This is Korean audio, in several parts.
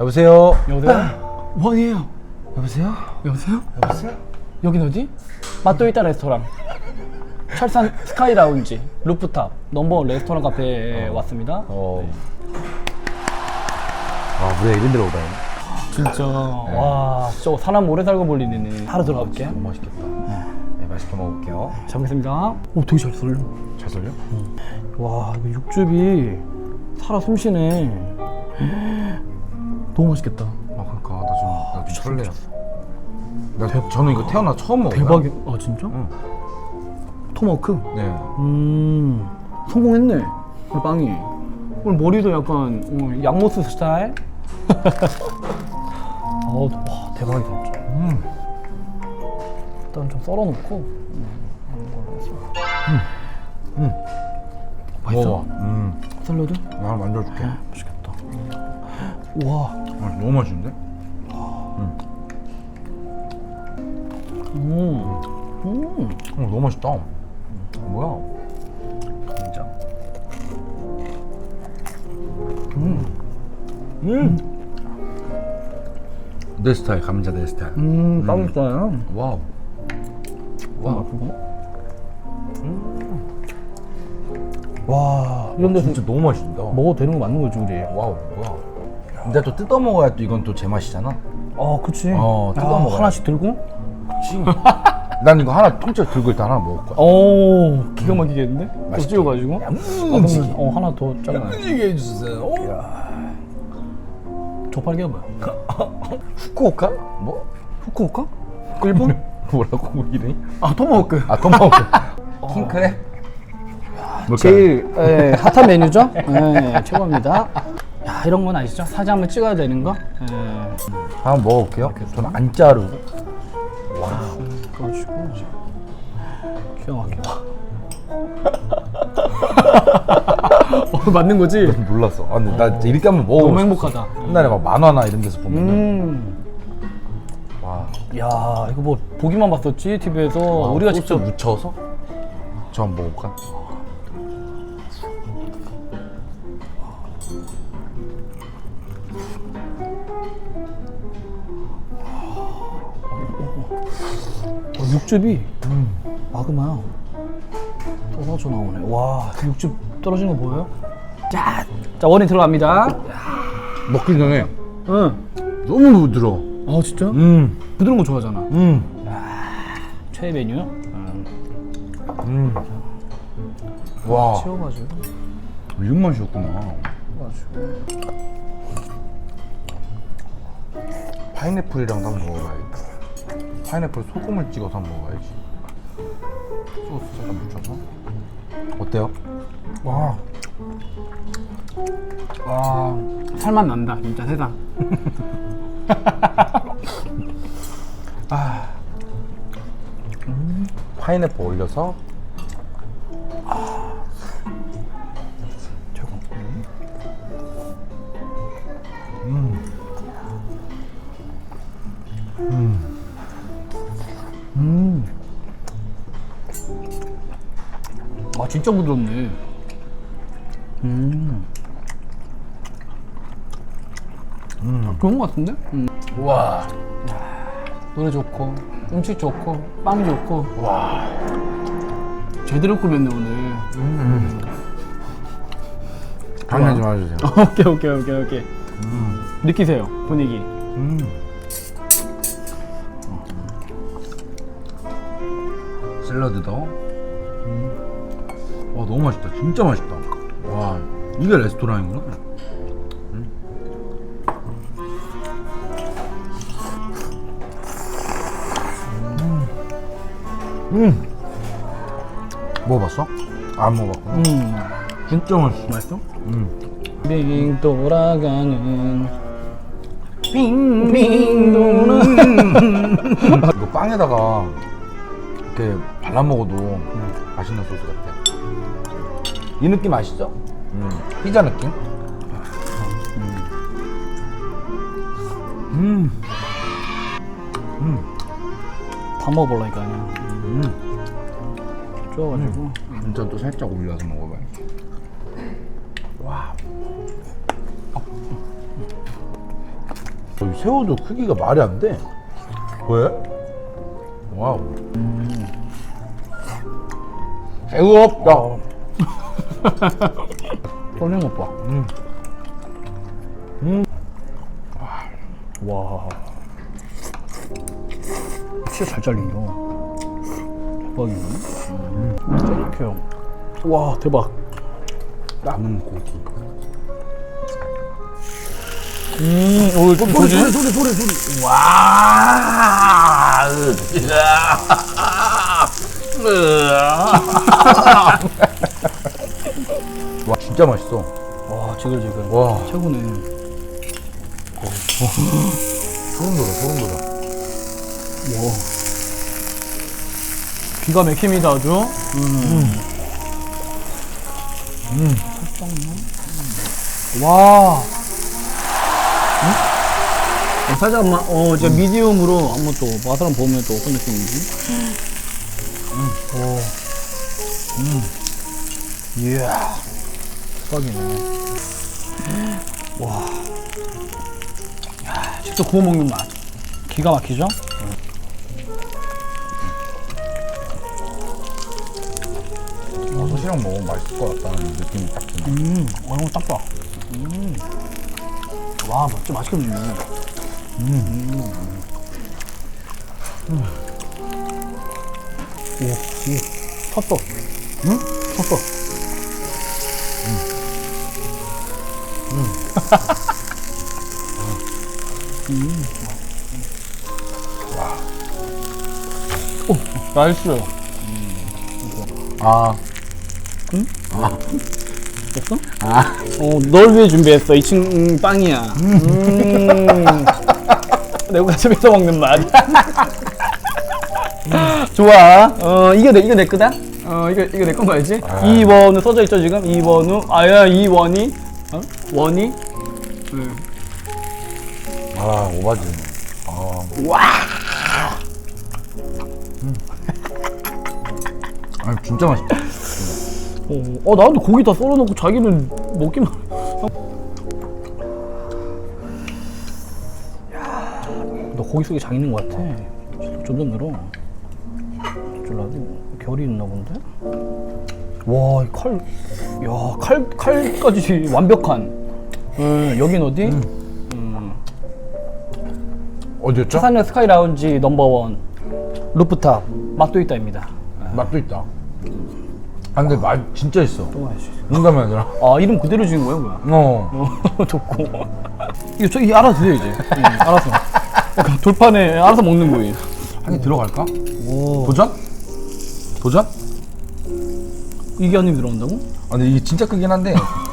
여보세요? 여보세요? 원이에요. 여보세요? 여보세요? 여보세요? 여긴 어디? 맛도이타 레스토랑. 철산 스카이 라운지 루프탑 넘버원 레스토랑 카페에 왔습니다. 어. 아, 우리가 이런 데로 오다니. 진짜 와, 저 사람 오래 살고 볼리네. 하루 들어가 볼게. 너무 맛있겠다. 네, 맛있게 먹을게요. 잘 먹겠습니다. 오, 되게 잘 썰려. 잘 썰려? 와, 이거 육즙이 살아 숨쉬네. 너무 맛있겠다. 아, 그러니까 나 좀, 나좀 설레요. 나 저는 이거 태어나 처음 먹어요. 대박이. 아 진짜? 응. 토마호크. 네. 음, 성공했네. 오늘 빵이. 오늘 머리도 약간 어, 양모스 스타일. 어, 와 대박이다 진짜. 음. 일단 좀 썰어놓고. 음, 음. 맛있어? 먹어봐. 음. 샐러드? 나 만들어줄게. 맛있겠다. 우와. 아, 너무 맛있는데? 음. 음. 어, 너무 맛있다. 뭐야? 진짜. 음. 내 스타일, 감자 내 스타일. 음, 빵 있어요. 와우. 와, 와우. 그거? 와, 이런 데서 진짜 너무 맛있다. 먹어도 되는 거 맞는 거지, 우리. 와우, 뭐야. 근데 또 뜯어 먹어야 또 이건 또 제맛이잖아. 아, 그치. 어, 뜯어 먹어야 하나씩 들고? 그치. 난 이거 하나 통째로 들고 일단 하나 먹을 거야. 오, 기가 막히겠는데? 또 맛있게. 찍어가지고. 아, 야무지게. 그러면, 어, 하나 더 잘라. 야무지게 해주세요. 저팔계가 뭐야? 후쿠오카? 뭐? 후쿠오카? 일본? 뭐라고 이름이? 아, 토마호크. 아, 토마호크. 킹크랩? 뭘까요? 제일 예, 핫한 메뉴죠? 예, 최고입니다. 야, 이런 건 아시죠? 사진 한번 찍어야 되는 거? 예. 한번 먹어볼게요. 저는 안 자르고. 와우. 그러시고 기가 막혀. 어, 맞는 거지? 몰랐어. 아, 근데 나 진짜 이렇게 한번 먹어. 너무 행복하다. 옛날에 막 만화나 이런 데서 보면 은 음. 와. 야, 이거 뭐 보기만 봤었지 TV에서 우리가 소스 직접 묻혀서 저 한번 먹어볼까? 어, 육즙이 마그마야. 떨어져 나오네. 와, 그 육즙 떨어지는 거 보여요? 자, 자 원인 들어갑니다. 먹기 전에 응. 너무 부드러워. 아 진짜? 음, 부드러운 거 좋아하잖아. 음, 최애 메뉴. 음. 음. 와, 채워가지고. 이런 맛이었구나. 가지고. 파인애플이랑도 한번 먹어봐야겠다. 파인애플 소금을 찍어서 한번 먹어야지. 소스 잠깐 묻혀서. 어때요? 와. 와, 살만 난다, 진짜 세상. 파인애플 올려서 진짜 부드럽네. 음. 음. 그런 거 같은데? 음. 와, 노래 좋고, 음식 좋고, 빵 좋고. 와, 제대로 꾸몄네, 오늘. 장난 좀 해주세요. 오케이, 오케이, 오케이, 오케이. 느끼세요, 분위기. 음. 샐러드도. 음. 와 너무 맛있다. 진짜 맛있다. 와 이게 레스토랑이구나. 음. 음. 먹어봤어? 안 먹어봤구나. 음. 진짜 맛있어. 맛있어? 음. 빙 돌아가는 빙빙 도는 이거 빵에다가 이렇게 발라 먹어도 맛있는 소스 같아. 이 느낌 아시죠? 음, 피자 느낌? 음, 음, 다 먹어볼라니까 그냥 음. 좋아가지고 감자도 살짝 올려서 먹어봐요. 와, 이 새우도 크기가 말이 안 돼. 왜? 와우. 새우 없다. 떨리는 것 봐. 음. 음. 와. 진짜 잘 잘린다. 대박이네. 음. 쫀득해요. 와, 대박. 남은 고기. 음, 오, 좀 소리? 소리, 소리, 소리, 소리. 와. 와, 진짜 맛있어. 와, 지글지글. 와. 최고네. 소름 돋아, 소름 돋아. 와. 기가 막힙니다, 아주. 음. 음. 와. 어, 살짝만, 어, 이제 미디움으로 한번 또 맛을 한번 보면 또 어떤 느낌인지. 음. 오. 음. 이야. 대박이네. 와. 야, 직접 구워 먹는 맛. 기가 막히죠? 어, 소시랑 먹으면 맛있을 것 같다는 느낌이 딱 드네. 음, 어, 이거 딱 봐. 음. 와, 진짜 맛있게 먹네. 음. 음. 오, 이 쳤어. 응? 쳤어. 음. 와. 오, 맛있어요. 아, 됐어? 아. 어, 널 위해 준비했어. 이 친, 음, 빵이야. 음. 내가 집에서 먹는 맛. 좋아. 어, 이거 내, 이거 내 거다? 어, 이거, 이거 내건 거야지? 아. 이원우 써져 있죠, 지금? 이원우. 아야, 이원이. 어? 원이? 응. 아, 오바지네. 아, 와! 아니, 진짜 맛있다. 어, 어, 나한테 고기 다 썰어놓고 자기는 먹기만. 야, 너 고기 속에 장 있는 것 같아. 점점 늘어. 줄라도 결이 있나 본데? 와, 이 칼, 야, 칼, 칼까지 완벽한. 음, 여긴 어디? 음, 어디였죠? 차산역 스카이 라운지 넘버원 루프탑 맛도 있다입니다. 맛도 있다. 아, 근데 맛 진짜 있어. 또 맛있어. 농담이 아니라. 아, 이름 그대로 지은 거야, 뭐야? 어. 어, 좋고. 이거 저 이게 알아서 드려 이제. 응, 알아서. 약간 돌판에 알아서 먹는 거예요. 한개 들어갈까? 오. 도전? 도전? 이게 한 입 들어간다고? 아, 근데 이게 진짜 크긴 한데.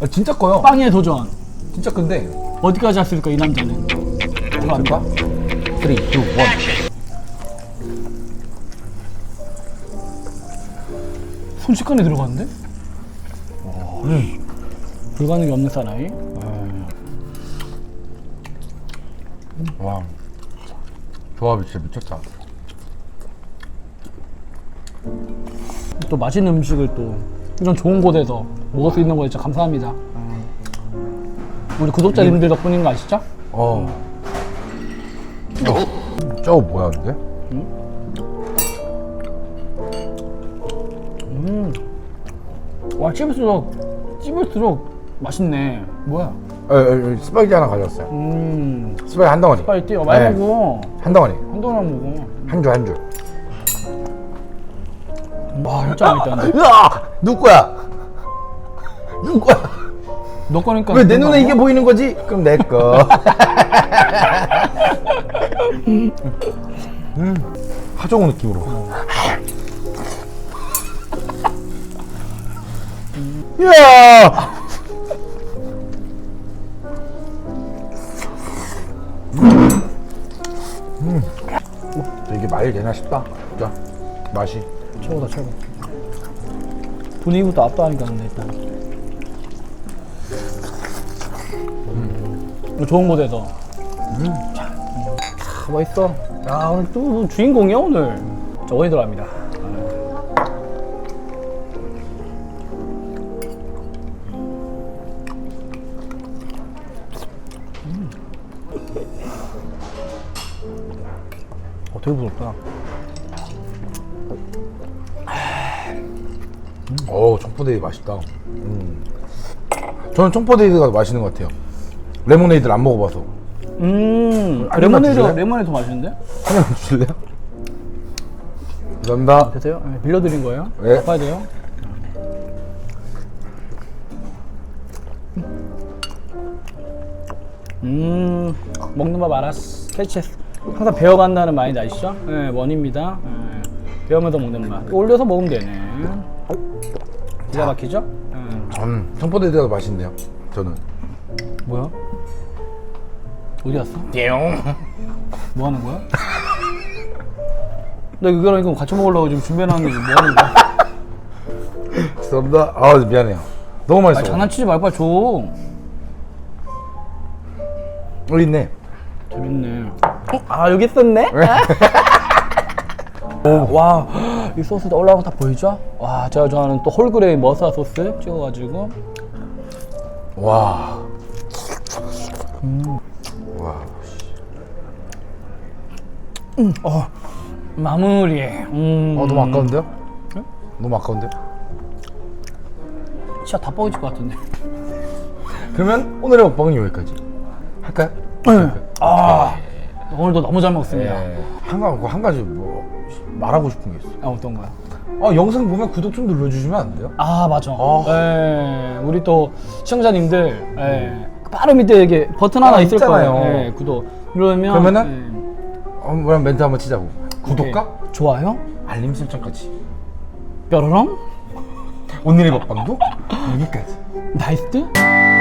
아, 진짜 커요. 빵의 도전. 진짜 큰데. 어디까지 왔을까 이 남자는? 이거 안 봐? 3, 2, 1. 순식간에 들어갔는데? 음. 불가능이 없는 사나이. 와. 조합이 진짜 미쳤다. 또 맛있는 음식을 또 이런 좋은 곳에서 먹을 수 있는 거 진짜 감사합니다. 우리 구독자님들 덕분인 거 아시죠? 어. 저거 뭐야, 근데? 와 씹을수록 씹을수록 맛있네. 뭐야? 에, 에, 에, 스파게티 하나 가져왔어요. 음. 스파게티 한 덩어리. 빨리 뛰어 네. 먹어. 한 덩어리. 한동안 먹어. 한 줄, 한 줄. 와 진짜 맛있다. 으아! 누구 거야? 누구 거야? 너 거니까. 왜 내 그런 거 눈에 아니야? 이게 보이는 거지? 그럼 내 거. 음, 하정우 느낌으로. 이야! 음. 이게 말 되나 싶다. 진짜 맛이. 최고다 최고 분위기부터 압도하니까 근데 일단 음. 어, 좋은 곳에서 음. 자, 음. 아, 맛있어 야 오늘 또 주인공이야 오늘 저 오이 들어갑니다 음. 어, 되게 부럽다. 어, 청포데이 맛있다. 음. 저는 청포데이가 맛있는 것 같아요. 레모네이드를 안 먹어봐서. 음, 한 입만 레모네이드, 드실래요? 레모네이드 맛있는데? 하나 주실래요? 감사합니다. 되세요? 네, 빌려드린 거예요? 네. 갚아야 돼요? 음, 먹는 법 알았어. 캐치했어. 항상 배워간다는 마인드 아시죠? 네, 원입니다. 네, 배우면서 먹는 맛. 올려서 먹으면 되네. 기가 막히죠? 네. 음, 청포데이가 더 맛있네요. 저는. 뭐야? 어디 갔어? 뭐 하는 거야? 나 이거랑 이거 같이 먹으려고 지금 준비해놨는데 뭐 하는 거야? 죄송합니다. 아, 미안해요. 너무 아, 맛있어. 장난치지 말고 빨리 줘. 여기 있네. 재밌네. 아 여기 있었네? 오, 와, 이 소스 올라온 거 다 보이죠? 와, 제가 좋아하는 또 홀그레이 머사 소스 찍어가지고 와. 와. 어 마무리. 음, 어, 너무 아까운데요? 너무 아까운데요? 진짜 다 뻐개질 것 같은데. 그러면 오늘의 먹방은 여기까지. 할까요? 아, 오늘도 너무 잘 먹습니다. 네. 한, 가- 한 가지 뭐 말하고 싶은 게 있어요. 아, 어떤 거야? 아, 영상 보면 구독 좀 눌러주시면 안 돼요? 아 맞아. 어. 예, 우리 또 시청자님들 예, 그 바로 밑에 이게 버튼 하나 아, 있을 있잖아요. 거예요. 예, 구독. 그러면 그러면은? 어, 뭐랑 멘트 한번 치자고. 예, 구독과 오케이. 좋아요, 알림 설정까지. 뾰로롱, 오늘의 먹방도 여기까지. 나이스.